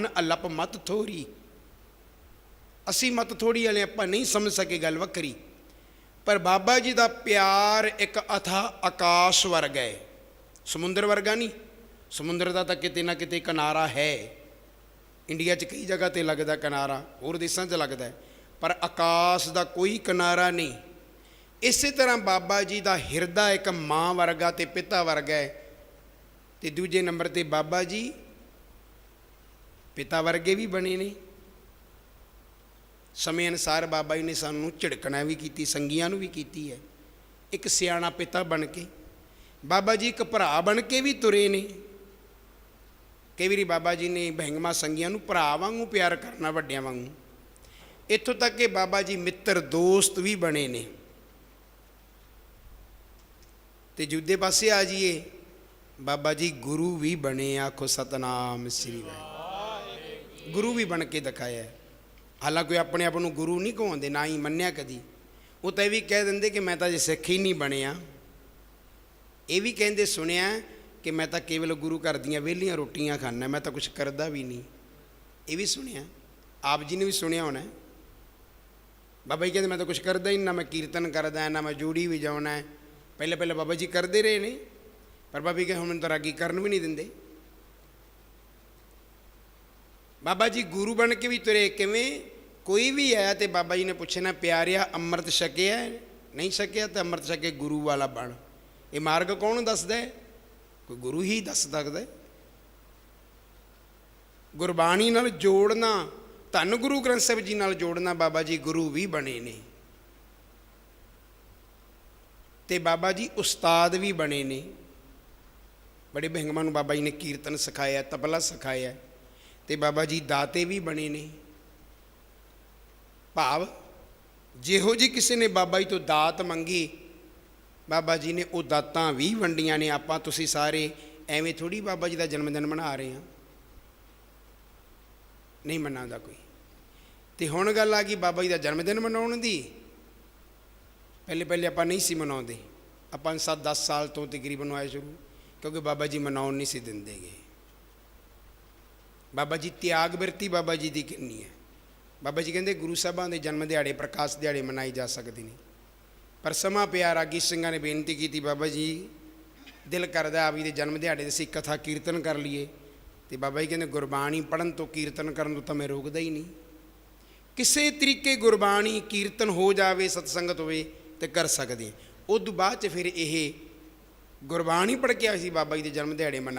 ਮਨ ਅਲਪ ਮਤ ਥੋਰੀ। ਅਸੀਂ ਮਤ ਥੋੜੀ ਵਾਲੇ ਆਪਾਂ ਨਹੀਂ ਸਮਝ ਸਕੇ ਗੱਲ ਵੱਖਰੀ। ਪਰ ਬਾਬਾ ਜੀ ਦਾ ਪਿਆਰ ਇੱਕ ਅਥਾ ਆਕਾਸ਼ ਵਰਗਾ ਹੈ। ਸਮੁੰਦਰ ਵਰਗਾ ਨਹੀਂ। ਸਮੁੰਦਰ ਦਾ ਤਾਂ ਕਿਤੇ ਨਾ ਕਿਤੇ ਕਿਨਾਰਾ ਹੈ। ਇੰਡੀਆ 'ਚ ਕਈ ਜਗ੍ਹਾ ਤੇ ਲੱਗਦਾ ਕਿਨਾਰਾ, ਹੋਰ ਦੇਸ਼ਾਂ 'ਚ ਲੱਗਦਾ ਪਰ ਆਕਾਸ਼ ਦਾ ਕੋਈ ਕਿਨਾਰਾ ਨਹੀਂ। ਇਸੇ ਤਰ੍ਹਾਂ ਬਾਬਾ ਜੀ ਦਾ ਹਿਰਦਾ ਇੱਕ ਮਾਂ ਵਰਗਾ ਤੇ ਪਿਤਾ ਵਰਗਾ ਹੈ। ਤੇ ਦੂਜੇ ਨੰਬਰ ਤੇ ਬਾਬਾ ਜੀ ਪਿਤਾ ਵਰਗੇ ਵੀ ਬਣੇ ਨੇ। ਸਮੇਂ ਅਨਸਾਰ ਬਾਬਾ ਜੀ ਨੇ ਸਾਨੂੰ ਝਿੜਕਣਾ ਵੀ ਕੀਤੀ, ਸੰਗੀਆਂ ਨੂੰ ਵੀ ਕੀਤੀ ਹੈ। ਇੱਕ ਸਿਆਣਾ ਪਿਤਾ ਬਣ ਕੇ, ਬਾਬਾ ਜੀ ਇੱਕ ਭਰਾ ਬਣ ਕੇ ਵੀ ਤੁਰੇ ਨੇ। ਕਈ ਵਾਰੀ ਬਾਬਾ ਜੀ ਨੇ ਬਹਿੰਗਮਾ ਸੰਗੀਆਂ ਨੂੰ ਭਰਾ ਵਾਂਗੂ ਪਿਆਰ ਕਰਨਾ ਵੱਡਿਆਂ ਵਾਂਗੂ। ਇੱਥੋਂ ਤੱਕ ਕਿ ਬਾਬਾ ਜੀ ਮਿੱਤਰ ਦੋਸਤ ਵੀ ਬਣੇ ਨੇ। ਤੇ ਜੁਦੇ ਪਾਸੇ ਆ ਜਾਈਏ। ਬਾਬਾ ਜੀ ਗੁਰੂ ਵੀ ਬਣੇ, ਆਖੋ ਸਤਨਾਮ ਸ੍ਰੀ ਵਾਹਿਗੁਰੂ। ਗੁਰੂ ਵੀ ਬਣ ਕੇ ਦਿਖਾਇਆ ਹਾਲਾਂਕਿ ਆਪਣੇ ਆਪ ਨੂੰ ਗੁਰੂ ਨਹੀਂ ਕਹਾਉਂਦੇ, ਨਾ ਹੀ ਮੰਨਿਆ ਕਦੀ। ਉਹ ਤਾਂ ਇਹ ਵੀ ਕਹਿ ਦਿੰਦੇ ਕਿ ਮੈਂ ਤਾਂ ਜੇ ਸਿੱਖ ਹੀ ਨਹੀਂ ਬਣਿਆ। ਇਹ ਵੀ ਕਹਿੰਦੇ ਸੁਣਿਆ ਕਿ ਮੈਂ ਤਾਂ ਕੇਵਲ ਗੁਰੂ ਘਰ ਦੀਆਂ ਵਿਹਲੀਆਂ ਰੋਟੀਆਂ ਖਾਣਾ ਮੈਂ ਤਾਂ ਕੁਝ ਕਰਦਾ ਵੀ ਨਹੀਂ। ਇਹ ਵੀ ਸੁਣਿਆ। ਆਪ ਜੀ ਨੇ ਵੀ ਸੁਣਿਆ ਹੋਣਾ। ਬਾਬਾ ਜੀ ਕਹਿੰਦੇ, ਮੈਂ ਤਾਂ ਕੁਝ ਕਰਦਾ ਹੀ ਨਹੀਂ, ਨਾ ਮੈਂ ਕੀਰਤਨ ਕਰਦਾ, ਨਾ ਮੈਂ ਜੋੜੀ ਵਜਾਉਣਾ। ਹੈ ਪਹਿਲੇ ਪਹਿਲੇ ਬਾਬਾ ਜੀ ਕਰਦੇ ਰਹੇ ਨੇ। ਪਰ ਬਾਬਾ ਜੀ ਕਹਿੰਦੇ, ਹੁਣ ਮੈਨੂੰ ਤਾਂ ਰਾਗੀ ਕਰਨ ਵੀ ਨਹੀਂ ਦਿੰਦੇ। ਬਾਬਾ ਜੀ ਗੁਰੂ ਬਣ ਕੇ ਵੀ ਤੁਰੇ ਕਿਵੇਂ? ਕੋਈ ਵੀ ਆਇਆ ਤੇ ਬਾਬਾ ਜੀ ਨੇ ਪੁੱਛਣਾ ਪਿਆਰਿਆ, ਅੰਮ੍ਰਿਤ ਛਕਿਆ ਨਹੀਂ ਛਕਿਆ ਤਾਂ ਅੰਮ੍ਰਿਤ ਛਕੇ ਗੁਰੂ ਵਾਲਾ ਬਣ। ਇਹ ਮਾਰਗ ਕੌਣ ਦੱਸਦਾ ਕੋਈ ਗੁਰੂ ਹੀ ਦੱਸ ਸਕਦਾ ਗੁਰਬਾਣੀ ਨਾਲ ਜੋੜਨਾ, ਧੰਨ ਗੁਰੂ ਗ੍ਰੰਥ ਸਾਹਿਬ ਜੀ ਨਾਲ ਜੋੜਨਾ ਬਾਬਾ ਜੀ ਗੁਰੂ ਵੀ ਬਣੇ ਨੇ। ਤੇ ਬਾਬਾ ਜੀ ਉਸਤਾਦ ਵੀ ਬਣੇ ਨੇ। ਬੜੇ ਬਹਿੰਗਮਾਂ ਨੂੰ ਬਾਬਾ ਜੀ ਨੇ ਕੀਰਤਨ ਸਿਖਾਇਆ, ਤਬਲਾ ਸਿਖਾਇਆ। ਤੇ ਬਾਬਾ ਜੀ ਦਾਤੇ ਵੀ ਬਣੇ ਨੇ। ਭਾਵ ਜਿਹੋ ਜੀ ਕਿਸੇ ਨੇ ਬਾਬਾ ਜੀ ਤੋਂ ਦਾਤ ਮੰਗੀ, ਬਾਬਾ ਜੀ ਨੇ ਉਹ ਦਾਤਾਂ ਵੀ ਵੰਡੀਆਂ ਨੇ। ਆਪਾਂ ਤੁਸੀਂ ਸਾਰੇ ਐਵੇਂ ਥੋੜੀ ਬਾਬਾ ਜੀ ਦਾ ਜਨਮ ਦਿਨ ਮਨਾ ਰਹੇ ਹਾਂ। ਨਹੀਂ ਮਨਾਉਂਦਾ ਕੋਈ। ਤੇ ਹੁਣ ਗੱਲ ਆ ਗਈ ਬਾਬਾ ਜੀ ਦਾ ਜਨਮ ਦਿਨ ਮਨਾਉਣ ਦੀ। ਪਹਿਲੇ ਪਹਿਲੇ ਆਪਾਂ ਨਹੀਂ ਸੀ ਮਨਾਉਂਦੇ। ਆਪਾਂ 7-10 ਸਾਲ ਤੋਂ ਤਕਰੀਬਨ ਆਏ ਸ਼ੁਰੂ, ਕਿਉਂਕਿ ਬਾਬਾ ਜੀ ਮਨਾਉਣ ਨਹੀਂ ਸੀ ਦਿੰਦੇਗੇ। ਬਾਬਾ ਜੀ ਤਿਆਗ ਬਿਰਤੀ ਬਾਬਾ ਜੀ ਦੀ ਕਿੰਨੀ ਹੈ। ਬਾਬਾ ਜੀ ਕਹਿੰਦੇ ਗੁਰੂ ਸਾਹਿਬਾਂ ਦੇ ਜਨਮ ਦਿਹਾੜੇ, ਪ੍ਰਕਾਸ਼ ਦਿਹਾੜੇ ਮਨਾਈ ਜਾ ਸਕਦੇ ਨੇ ਪਰ ਸਮਾਂ ਪਿਆ, ਰਾਗੀ ਸਿੰਘਾਂ ਨੇ ਬੇਨਤੀ ਕੀਤੀ, ਬਾਬਾ ਜੀ, ਦਿਲ ਕਰਦਾ ਆਪ ਜੀ ਦੇ ਜਨਮ ਦਿਹਾੜੇ 'ਤੇ ਅਸੀਂ ਕਥਾ ਕੀਰਤਨ ਕਰ ਲਈਏ। ਤੇ ਬਾਬਾ ਜੀ ਕਹਿੰਦੇ ਗੁਰਬਾਣੀ ਪੜਨ ਤੋਂ, ਕੀਰਤਨ ਕਰਨ ਤੋਂ ਤਾਂ ਮੈਂ ਰੋਕਦਾ ਹੀ ਨਹੀਂ। ਕਿਸੇ ਤਰੀਕੇ ਗੁਰਬਾਣੀ ਕੀਰਤਨ ਹੋ ਜਾਵੇ, ਸਤਸੰਗਤ ਹੋਵੇ ਤੇ ਕਰ ਸਕਦੇ ਹਾਂ। ਉਸ ਤੋਂ ਬਾਅਦ ਚ ਫਿਰ ਇਹ ਗੁਰਬਾਣੀ ਪੜ੍ਹ ਕੇ ਆਏ ਸੀ, ਬਾਬਾ ਜੀ ਦੇ ਜਨਮ ਦਿਹਾੜੇ ਮਨਾ